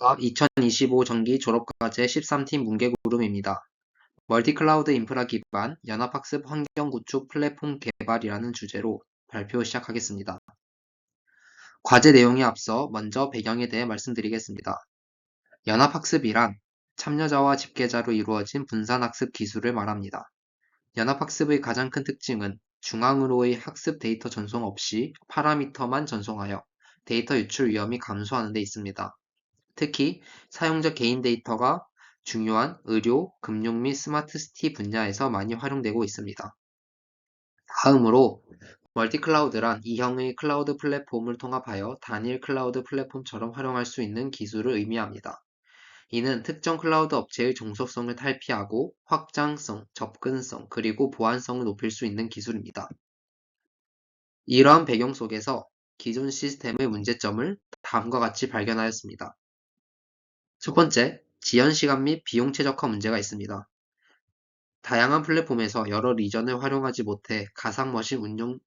2025 정기 졸업과제 13팀 문개구름입니다. 멀티클라우드 인프라 기반 연합학습 환경 구축 플랫폼 개발이라는 주제로 발표 시작하겠습니다. 과제 내용에 앞서 먼저 배경에 대해 말씀드리겠습니다. 연합학습이란 참여자와 집계자로 이루어진 분산학습 기술을 말합니다. 연합학습의 가장 큰 특징은 중앙으로의 학습 데이터 전송 없이 파라미터만 전송하여 데이터 유출 위험이 감소하는 데 있습니다. 특히 사용자 개인 데이터가 중요한 의료, 금융 및 스마트 시티 분야에서 많이 활용되고 있습니다. 다음으로 멀티클라우드란 이형의 클라우드 플랫폼을 통합하여 단일 클라우드 플랫폼처럼 활용할 수 있는 기술을 의미합니다. 이는 특정 클라우드 업체의 종속성을 탈피하고 확장성, 접근성, 그리고 보안성을 높일 수 있는 기술입니다. 이러한 배경 속에서 기존 시스템의 문제점을 다음과 같이 발견하였습니다. 첫 번째, 지연 시간 및 비용 최적화 문제가 있습니다. 다양한 플랫폼에서 여러 리전을 활용하지 못해 가상 머신 운용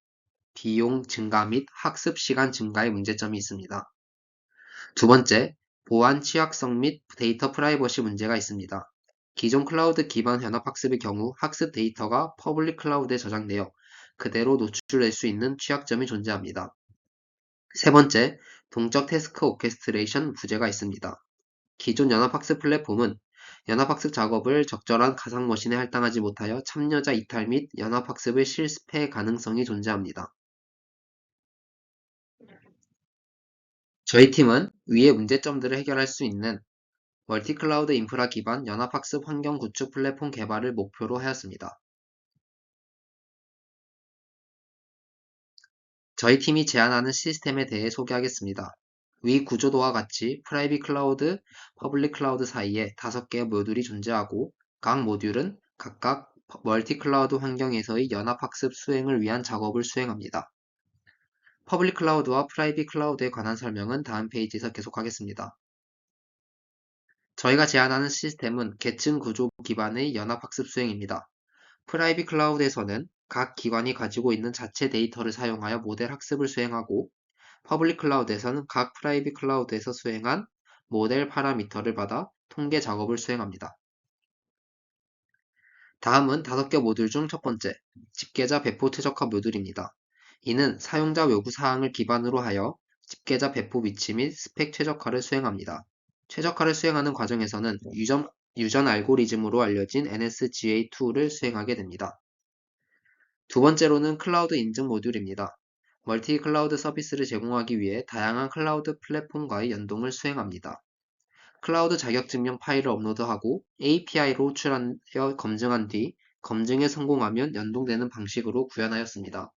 비용 증가 및 학습 시간 증가의 문제점이 있습니다. 두 번째, 보안 취약성 및 데이터 프라이버시 문제가 있습니다. 기존 클라우드 기반 연합학습의 경우 학습 데이터가 퍼블릭 클라우드에 저장되어 그대로 노출될 수 있는 취약점이 존재합니다. 세 번째, 동적 태스크 오케스트레이션 부재가 있습니다. 기존 연합학습 플랫폼은 연합학습 작업을 적절한 가상머신에 할당하지 못하여 참여자 이탈 및 연합학습의 실패 가능성이 존재합니다. 저희 팀은 위의 문제점들을 해결할 수 있는 멀티클라우드 인프라 기반 연합학습 환경 구축 플랫폼 개발을 목표로 하였습니다. 저희 팀이 제안하는 시스템에 대해 소개하겠습니다. 위 구조도와 같이 프라이빗 클라우드, 퍼블릭 클라우드 사이에 다섯 개의 모듈이 존재하고 각 모듈은 각각 멀티 클라우드 환경에서의 연합학습 수행을 위한 작업을 수행합니다. 퍼블릭 클라우드와 프라이빗 클라우드에 관한 설명은 다음 페이지에서 계속하겠습니다. 저희가 제안하는 시스템은 계층 구조 기반의 연합학습 수행입니다. 프라이빗 클라우드에서는 각 기관이 가지고 있는 자체 데이터를 사용하여 모델 학습을 수행하고 퍼블릭 클라우드에서는 각 프라이빗 클라우드에서 수행한 모델 파라미터를 받아 통계 작업을 수행합니다. 다음은 다섯 개 모듈 중 첫 번째, 집계자 배포 최적화 모듈입니다. 이는 사용자 요구 사항을 기반으로 하여 집계자 배포 위치 및 스펙 최적화를 수행합니다. 최적화를 수행하는 과정에서는 유전, 유전 알고리즘으로 알려진 NSGA2를 수행하게 됩니다. 두 번째로는 클라우드 인증 모듈입니다. 멀티 클라우드 서비스를 제공하기 위해 다양한 클라우드 플랫폼과의 연동을 수행합니다. 클라우드 자격증명 파일을 업로드하고 API로 호출하여 검증한 뒤 검증에 성공하면 연동되는 방식으로 구현하였습니다.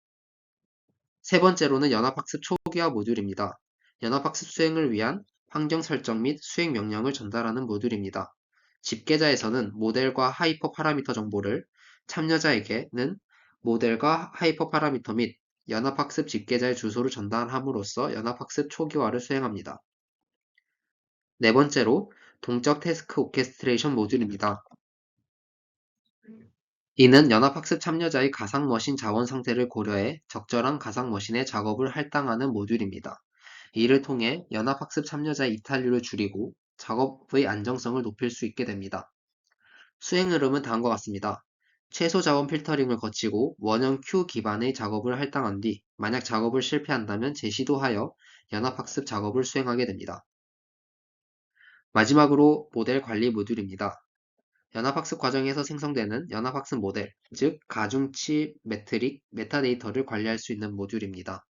세 번째로는 연합학습 초기화 모듈입니다. 연합학습 수행을 위한 환경 설정 및 수행 명령을 전달하는 모듈입니다. 집계자에서는 모델과 하이퍼 파라미터 정보를 참여자에게는 모델과 하이퍼 파라미터 및 연합학습 집계자의 주소를 전달함으로써 연합학습 초기화를 수행합니다. 네 번째로 동적 태스크 오케스트레이션 모듈입니다. 이는 연합학습 참여자의 가상 머신 자원 상태를 고려해 적절한 가상 머신의 작업을 할당하는 모듈입니다. 이를 통해 연합학습 참여자의 이탈률을 줄이고 작업의 안정성을 높일 수 있게 됩니다. 수행 흐름은 다음과 같습니다. 최소 자원 필터링을 거치고 원형 Q 기반의 작업을 할당한 뒤 만약 작업을 실패한다면 재시도하여 연합학습 작업을 수행하게 됩니다. 마지막으로 모델 관리 모듈입니다. 연합학습 과정에서 생성되는 연합학습 모델, 즉 가중치 메트릭, 메타데이터를 관리할 수 있는 모듈입니다.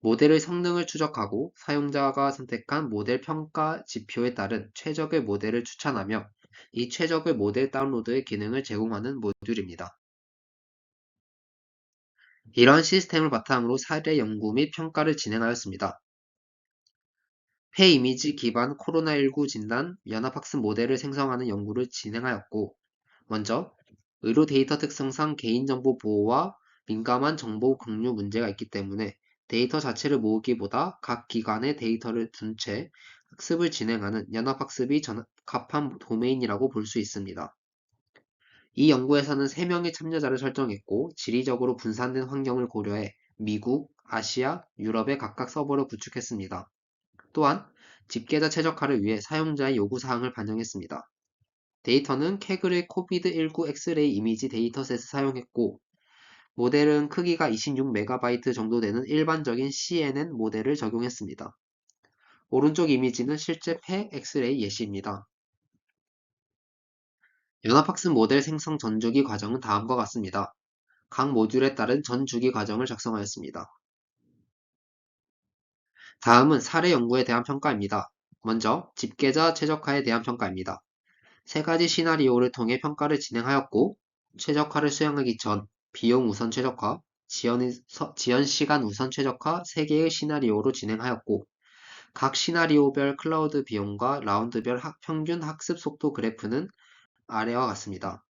모델의 성능을 추적하고 사용자가 선택한 모델 평가 지표에 따른 최적의 모델을 추천하며 이 최적의 모델 다운로드의 기능을 제공하는 모듈입니다. 이러한 시스템을 바탕으로 사례 연구 및 평가를 진행하였습니다. 폐 이미지 기반 코로나19 진단 연합학습 모델을 생성하는 연구를 진행하였고, 먼저 의료 데이터 특성상 개인정보 보호와 민감한 정보 공유 문제가 있기 때문에 데이터 자체를 모으기보다 각 기관의 데이터를 둔 채 학습을 진행하는 연합학습이 적합한 도메인이라고 볼 수 있습니다. 이 연구에서는 3명의 참여자를 설정했고 지리적으로 분산된 환경을 고려해 미국, 아시아, 유럽의 각각 서버를 구축했습니다. 또한 집계자 최적화를 위해 사용자의 요구사항을 반영했습니다. 데이터는 캐글의 코비드19 엑스레이 이미지 데이터셋을 사용했고 모델은 크기가 26MB 정도 되는 일반적인 CNN 모델을 적용했습니다. 오른쪽 이미지는 실제 폐 엑스레이 예시입니다. 연합학습 모델 생성 전주기 과정은 다음과 같습니다. 각 모듈에 따른 전주기 과정을 작성하였습니다. 다음은 사례 연구에 대한 평가입니다. 먼저 집계자 최적화에 대한 평가입니다. 세 가지 시나리오를 통해 평가를 진행하였고 최적화를 수행하기 전 비용 우선 최적화, 지연, 지연 시간 우선 최적화 3개의 시나리오로 진행하였고 각 시나리오별 클라우드 비용과 라운드별 학, 평균 학습 속도 그래프는 아래와 같습니다.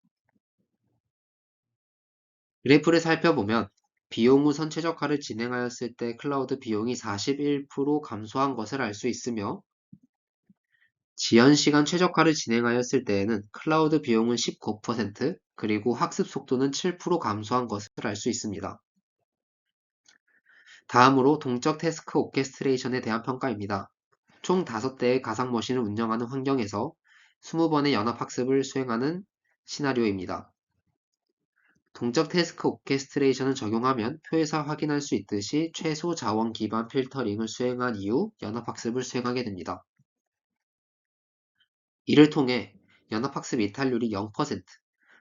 그래프를 살펴보면 비용 우선 최적화를 진행하였을 때 클라우드 비용이 41% 감소한 것을 알 수 있으며 지연 시간 최적화를 진행하였을 때에는 클라우드 비용은 19% 그리고 학습 속도는 7% 감소한 것을 알 수 있습니다. 다음으로 동적 태스크 오케스트레이션에 대한 평가입니다. 총 5대의 가상 머신을 운영하는 환경에서 20번의 연합학습을 수행하는 시나리오입니다. 동적 태스크 오케스트레이션을 적용하면 표에서 확인할 수 있듯이 최소 자원 기반 필터링을 수행한 이후 연합학습을 수행하게 됩니다. 이를 통해 연합학습 이탈률이 0%,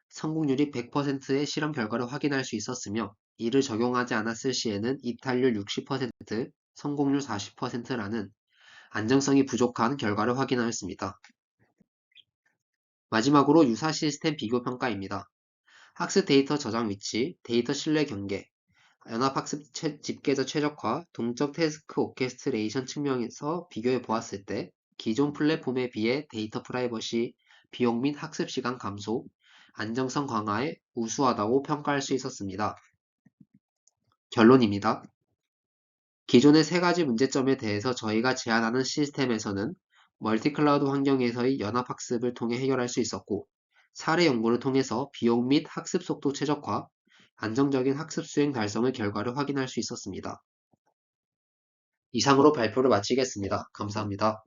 성공률이 100%의 실험 결과를 확인할 수 있었으며 이를 적용하지 않았을 시에는 이탈률 60%, 성공률 40%라는 안정성이 부족한 결과를 확인하였습니다. 마지막으로 유사 시스템 비교 평가입니다. 학습 데이터 저장 위치, 데이터 신뢰 경계, 연합학습 집계자 최적화, 동적 태스크 오케스트레이션 측면에서 비교해 보았을 때 기존 플랫폼에 비해 데이터 프라이버시, 비용 및 학습 시간 감소, 안정성 강화에 우수하다고 평가할 수 있었습니다. 결론입니다. 기존의 세 가지 문제점에 대해서 저희가 제안하는 시스템에서는 멀티클라우드 환경에서의 연합학습을 통해 해결할 수 있었고 사례 연구를 통해서 비용 및 학습 속도 최적화, 안정적인 학습 수행 달성의 결과를 확인할 수 있었습니다. 이상으로 발표를 마치겠습니다. 감사합니다.